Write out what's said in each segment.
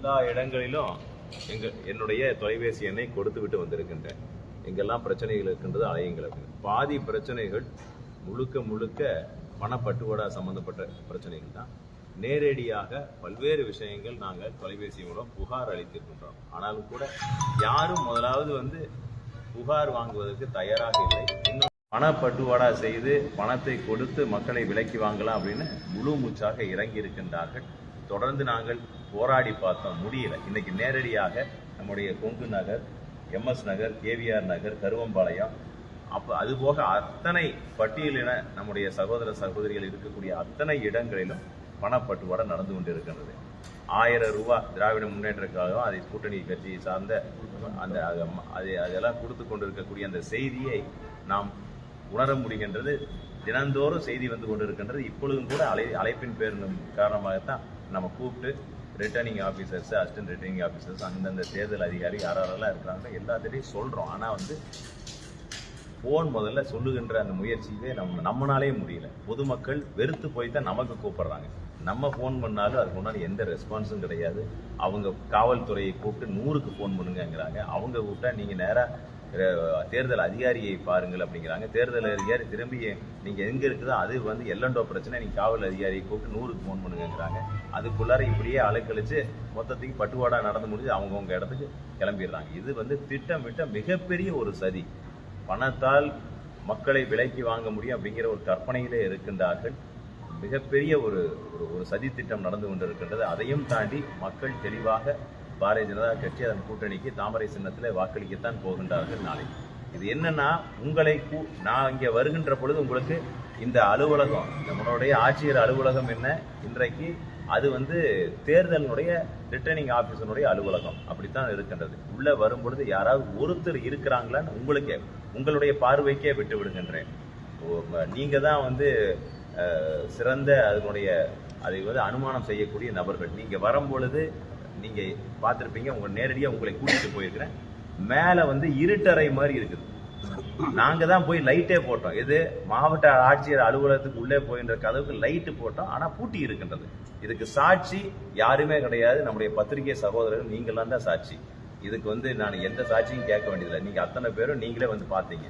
எல்லா இடங்களிலும் எங்க என்னுடைய தொலைபேசி எண்ணை கொடுத்து விட்டு வந்திருக்கின்றேன். எங்கெல்லாம் பிரச்சனைகள் இருக்கின்றது அலையுங்கள் அப்படின்னு. பாதி பிரச்சனைகள் முழுக்க முழுக்க பணப்பட்டுவாடா சம்பந்தப்பட்ட பிரச்சனைகள் தான். நேரடியாக பல்வேறு விஷயங்கள் நாங்கள் தொலைபேசி மூலம் புகார் அளித்திருக்கின்றோம். ஆனாலும் கூட யாரும் முதலாவது வந்து புகார் வாங்குவதற்கு தயாராக இல்லை. இன்னும் பணப்பட்டுவாடா செய்து பணத்தை கொடுத்து மக்களை விலக்கி வாங்கலாம் அப்படின்னு முழு மூச்சாக இறங்கி இருக்கின்றார்கள் தொடர்ந்து நாங்கள் போராடி பார்த்தோம். முடியல. இன்னைக்கு நேரடியாக நம்முடைய கொங்கு நகர் எம்எஸ் நகர் கேவிஆர் நகர் கருவம்பாளையம் அப்போ அதுபோக அத்தனை பட்டியலின நம்முடைய சகோதர சகோதரிகள் இருக்கக்கூடிய அத்தனை இடங்களிலும் பணப்பட்டுவாடை நடந்து கொண்டிருக்கின்றது. ஆயிரம் ரூபாய் திராவிட முன்னேற்ற கழகம் அதை கூட்டணி கட்சியை சார்ந்த அந்த அதை அதெல்லாம் கொடுத்து கொண்டிருக்கக்கூடிய அந்த செய்தியை நாம் உணர முடிகின்றது. தினந்தோறும் செய்தி வந்து கொண்டிருக்கின்றது. இப்பொழுதும் கூட அலை அழைப்பின் பேரின் காரணமாகத்தான் நம்ம கூப்பிட்டு returning officers assistant returning officers அந்தந்த தேர்தல் அதிகாரி யாரெல்லாம் இருக்கிறாங்க எல்லாத்திலையும் சொல்கிறோம் ஆனால் வந்து ஃபோன் முதல்ல சொல்லுகின்ற அந்த முயற்சியே நம்ம நம்மனாலே முடியல. பொதுமக்கள் வெறுத்து போய் தான் நமக்கு கூப்பிடுறாங்க. நம்ம ஃபோன் பண்ணாலும் அதுக்கு முன்னாடி எந்த ரெஸ்பான்ஸும் கிடையாது. அவங்க காவல்துறையை கூப்பிட்டு நூறுக்கு ஃபோன் பண்ணுங்கங்கிறாங்க. அவங்க கூப்பிட்டா நீங்கள் நேராக தேர்தல் அதிகாரியை பாருங்கள் அப்படிங்கிறாங்க. தேர்தல் அதிகாரி திரும்பி நீங்கள் எங்கே இருக்குதோ அது வந்து எல்லண்டோ பிரச்சனை. நீங்கள் காவல் அதிகாரியை கூப்பிட்டு நூறுக்கு ஃபோன் பண்ணுங்கிறாங்க அதுக்குள்ளார இப்படியே அலைக்கழிச்சு மொத்தத்துக்கு பட்டுவாடா நடந்து முடிஞ்சு அவங்கவுங்க இடத்துக்கு கிளம்பிடுறாங்க. இது வந்து திட்டமிட்ட மிகப்பெரிய ஒரு சதி. பணத்தால் மக்களை விலைக்கு வாங்க முடியும் அப்படிங்கிற ஒரு கற்பனையிலே இருக்கின்றார்கள். மிகப்பெரிய ஒரு ஒரு ஒரு சதி திட்டம் நடந்து கொண்டிருக்கின்றது. அதையும் தாண்டி மக்கள் தெளிவாக பாரதிய ஜனதா கட்சி அதன் கூட்டணிக்கு தாமரை சின்னத்தில் வாக்களிக்கத்தான் போகின்றார்கள் நாளை இது என்னன்னா உங்களை கூ- நான் இங்கே வருகின்ற பொழுது உங்களுக்கு இந்த அலுவலகம் நம்மளுடைய ஆட்சியர் அலுவலகம் என்ன இன்றைக்கு அது வந்து தேர்தலினுடைய ரிட்டர்னிங் ஆஃபீஸனுடைய அலுவலகம். அப்படித்தான் இருக்கின்றது. உள்ளே வரும் பொழுது யாராவது ஒருத்தர் இருக்கிறாங்களான்னு உங்களுக்கே உங்களுடைய பார்வைக்கே விட்டு விடுகின்றேன். ஓ, தான் வந்து சிறந்த அதனுடைய அதை வந்து அனுமானம் செய்யக்கூடிய நபர்கள். நீங்கள் வரும்பொழுது நீங்கள் நீங்க உங்களை உங்க நேரடியா உங்களை கூட்டிட்டு போயிருக்கிறேன். மேல வந்து இருட்டறை மாதிரி இருக்குது. நாங்க தான் போய் லைட்டே போட்டோம். இது மாவட்ட ஆட்சியர் அலுவலகத்துக்கு உள்ளே போயின்ற கதவுக்கு லைட்டு போட்டோம். ஆனா பூட்டி இருக்கின்றது. இதுக்கு சாட்சி யாருமே கிடையாது. நம்முடைய பத்திரிகை சகோதரர்கள் நீங்களாம் தான் சாட்சி. இதுக்கு வந்து நான் எந்த சாட்சியும் கேட்க வேண்டியதில்லை. நீங்க அத்தனை பேரும் நீங்களே வந்து பார்த்தீங்க.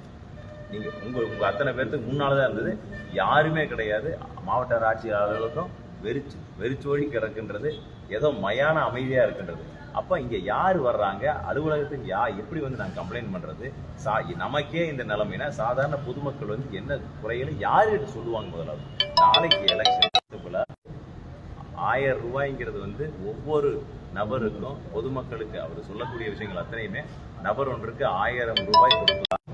நீங்க உங்க உங்க அத்தனை பேர்த்துக்கு முன்னால தான் இருந்தது. யாருமே கிடையாது. மாவட்ட ஆட்சியர் அலுவலகம் வெறிச்சு வெறிச்சோடி கிடக்கின்றது ஏதோ மயான அமைதியா இருக்கின்றது. அப்ப இங்க யார் வர்றாங்க? அலுவலகத்துக்கு யா எப்படி வந்து நாங்கள் கம்ப்ளைண்ட் பண்றது? சா நமக்கே இந்த நிலைமைனா சாதாரண பொதுமக்கள் வந்து என்ன குறைகளை யாருகிட்ட சொல்லுவாங்க முதலாவது? நாளைக்கு எலெக்ஷன் ஆயிரம் ரூபாய்ங்கிறது வந்து ஒவ்வொரு நபருக்கும் பொதுமக்களுக்கு அவர் சொல்லக்கூடிய விஷயங்கள் அத்தனையுமே நபர் ஒன்றுக்கு ஆயிரம் ரூபாய் கொடுக்கலாம்.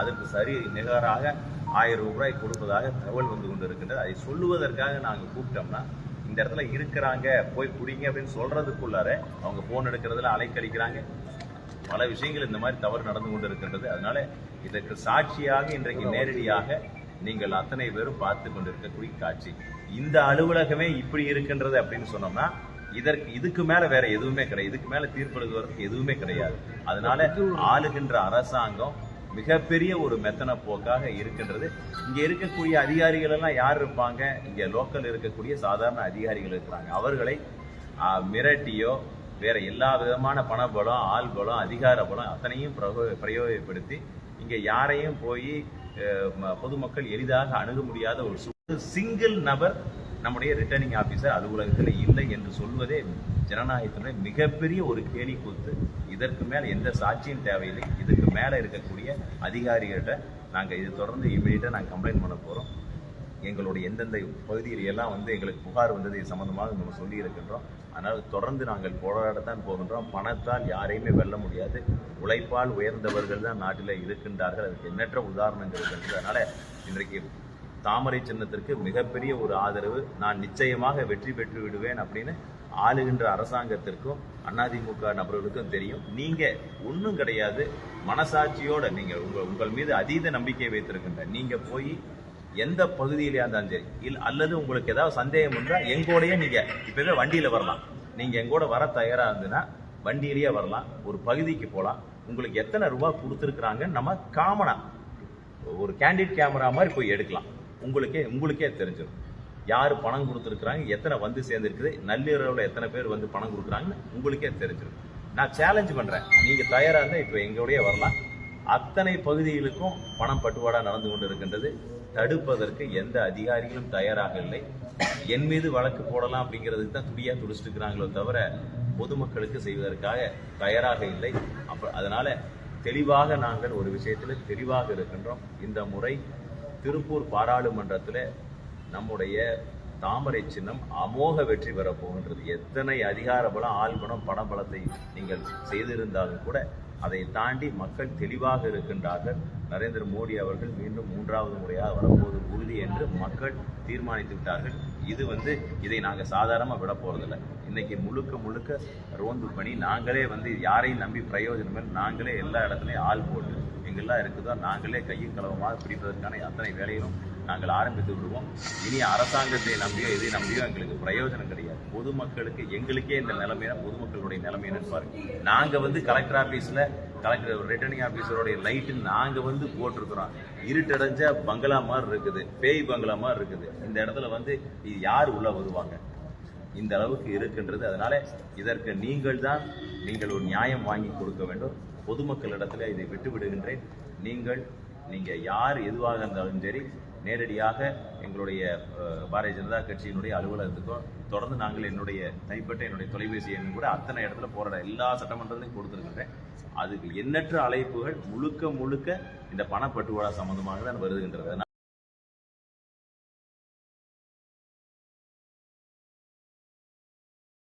அதற்கு சரி நிகராக ஆயிரம் ரூபாய் கொடுப்பதாக தகவல் வந்து கொண்டிருக்கின்றது. அதை சொல்லுவதற்காக நாங்கள் கூப்பிட்டோம்னா இந்த இடத்துல இருக்கிறாங்க போய் குடிங்க அப்படின்னு சொல்றதுக்குள்ளார அவங்க போன் எடுக்கிறதுல அலைக்கழிக்கிறாங்க. பல விஷயங்கள் இந்த மாதிரி தவறு நடந்து கொண்டிருக்கின்றது. அதனால இதற்கு சாட்சியாக இன்றைக்கு நேரடியாக நீங்கள் அத்தனை பேரும் பார்த்து கொண்டிருக்கக்கூடிய காட்சி. இந்த அலுவலகமே இப்படி இருக்கின்றது அப்படின்னு சொன்னோம்னா இதற்கு இதுக்கு மேல வேற எதுவுமே கிடையாது. இதுக்கு மேல தீர்ப்பு எழுதுவதற்கு எதுவுமே கிடையாது. அதனால ஆளுகின்ற அரசாங்கம் மிகப்பெரிய ஒரு மெத்தன போக்காக இருக்கின்றது. இங்கே இருக்கக்கூடிய அதிகாரிகள் எல்லாம் யார் இருப்பாங்க? இங்கே லோக்கல் இருக்கக்கூடிய சாதாரண அதிகாரிகள் இருக்கிறாங்க. அவர்களை மிரட்டியோ வேற எல்லா விதமான பணபலம் ஆள் பலம் அதிகார பலம் அத்தனையும் பிரகோ- பிரயோகப்படுத்தி இங்கே யாரையும் போய் பொதுமக்கள் எளிதாக அணுக முடியாத ஒரு சிங்கிள் நபர் நம்முடைய ரிட்டர்னிங் ஆஃபீஸர் அலுவலகத்தில் இல்லை என்று சொல்வதே ஜனநாயகத்தினுடைய மிகப்பெரிய ஒரு கேலி கூத்து. இதற்கு மேலே எந்த சாட்சியும் தேவையில்லை. இதுக்கு மேலே இருக்கக்கூடிய அதிகாரிகள்கிட்ட நாங்கள் இது தொடர்ந்து இமீடியட்டாக நாங்கள் கம்ப்ளைண்ட் பண்ண போகிறோம் எங்களுடைய எந்தெந்த பகுதியில் எல்லாம் வந்து எங்களுக்கு புகார் வந்தது இது சம்மந்தமாக நம்ம சொல்லி இருக்கின்றோம். அதனால் தொடர்ந்து நாங்கள் போராடத்தான் போகின்றோம். பணத்தால் யாரையுமே வெல்ல முடியாது. உழைப்பால் உயர்ந்தவர்கள் தான் நாட்டில் இருக்கின்றார்கள். அதுக்கு எண்ணற்ற உதாரணங்கள் இருக்கின்றது அதனால் இன்றைக்கு தாமரை சின்னத்திற்கு மிகப்பெரிய ஒரு ஆதரவு. நான் நிச்சயமாக வெற்றி பெற்று விடுவேன் அப்படின்னு ஆளுகின்ற அரசாங்கத்திற்கும் அதிமுக நபர்களுக்கும் தெரியும். நீங்க ஒன்றும் கிடையாது. மனசாட்சியோட நீங்க உங்க உங்கள் மீது அதீத நம்பிக்கை வைத்திருக்கின்ற நீங்க போய் எந்த பகுதியிலேயா இருந்தாலும் சரி இல்லை அல்லது உங்களுக்கு ஏதாவது சந்தேகம் இருந்தால் எங்கூடயே நீங்க இப்பவே வண்டியில வரலாம். நீங்க எங்கூட வர தயாரா இருந்துன்னா வண்டியிலேயே வரலாம். ஒரு பகுதிக்கு போகலாம் உங்களுக்கு எத்தனை ரூபா கொடுத்துருக்குறாங்கன்னு நம்ம காமனா ஒரு கேண்டிட் கேமரா மாதிரி போய் எடுக்கலாம். உங்களுக்கே உங்களுக்கே தெரிஞ்சிடும் யார் பணம் கொடுத்துருக்குறாங்க எத்தனை வந்து சேர்ந்துருக்குது நள்ளிரவில் எத்தனை பேர் வந்து பணம் கொடுக்குறாங்கன்னு உங்களுக்கே தெரிஞ்சிடும் நான் சேலஞ்ச் பண்ணுறேன் நீங்கள் தயாராக இருந்தால் இப்போ எங்களுடைய வரலாம். அத்தனை பகுதிகளுக்கும் பணம் பட்டுவாடா நடந்து கொண்டு இருக்கின்றது தடுப்பதற்கு எந்த அதிகாரிகளும் தயாராக இல்லை. என் மீது வழக்கு போடலாம் அப்படிங்கிறதுக்கு தான் துடியாக துடிச்சிட்டு இருக்கிறாங்களோ தவிர பொதுமக்களுக்கு செய்வதற்காக தயாராக இல்லை. அப்போ அதனால் தெளிவாக நாங்கள் ஒரு விஷயத்தில் தெளிவாக இருக்கின்றோம். இந்த முறை திருப்பூர் பாராளுமன்றத்தில் நம்முடைய தாமரை சின்னம் அமோக வெற்றி பெறப்போகின்றது எத்தனை அதிகார பலம் ஆள் பலம் பணபலத்தை நீங்கள் செய்திருந்தாலும் கூட அதை தாண்டி மக்கள் தெளிவாக இருக்கின்றார்கள். நரேந்திர மோடி அவர்கள் மீண்டும் மூன்றாவது முறையாக வரும்போது உறுதி என்று மக்கள் தீர்மானித்து விட்டார்கள். இது வந்து இதை நாங்கள் சாதாரணமாக விட போகிறதில்ல இன்றைக்கி முழுக்க முழுக்க ரோந்து பணி. நாங்களே வந்து யாரையும் நம்பி பிரயோஜனம் நாங்களே எல்லா இடத்துலையும் ஆள் போட்டு எங்கெல்லாம் இருக்குதோ நாங்களே கையும் கலவமாக பிடிப்பதற்கான அத்தனை வேலையிலும் நாங்கள் ஆரம்பித்து விடுவோம். இனி அரசாங்கத்தை நம்பியோ இதை நம்பியோ எங்களுக்கு பிரயோஜனம் கிடையாது. பொதுமக்களுக்கு எங்களுக்கே இந்த நிலைமைனா பொதுமக்களுடைய நிலைமை பாருங்க. நாங்க வந்து கலெக்டர் ஆபீஸ்ல கலெக்டர் ரிட்டர்னிங் ஆஃபீஸருடைய லைட்டு நாங்க வந்து போட்டிருக்கிறோம். இருட்டடைஞ்ச பங்களா மாதிரி இருக்குது. பேய் பங்களா மாதிரி இருக்குது. இந்த இடத்துல வந்து இது யார் உள்ள வருவாங்க? இந்த அளவுக்கு இருக்கின்றது. அதனால இதற்கு நீங்கள் தான் நீங்கள் ஒரு நியாயம் வாங்கி கொடுக்க வேண்டும். பொதுமக்களிடத்துல இதை விட்டு விடுகின்றேன் நீங்கள் யார் எதுவாக இருந்தாலும் சரி நேரடியாக எங்களுடைய பாரதிய ஜனதா கட்சியினுடைய அலுவலகத்துக்கோ தொடர்ந்து நாங்கள் என்னுடைய தனிப்பட்ட என்னுடைய தொலைபேசி எண் கூட அத்தனை இடத்துல போராட எல்லா சட்டமன்றத்திலையும் கொடுத்துருக்கின்றேன். அதுக்கு எண்ணற்ற அழைப்புகள் முழுக்க முழுக்க இந்த பணப்பட்டுவாடா சம்பந்தமாக தான் வருதுகின்றது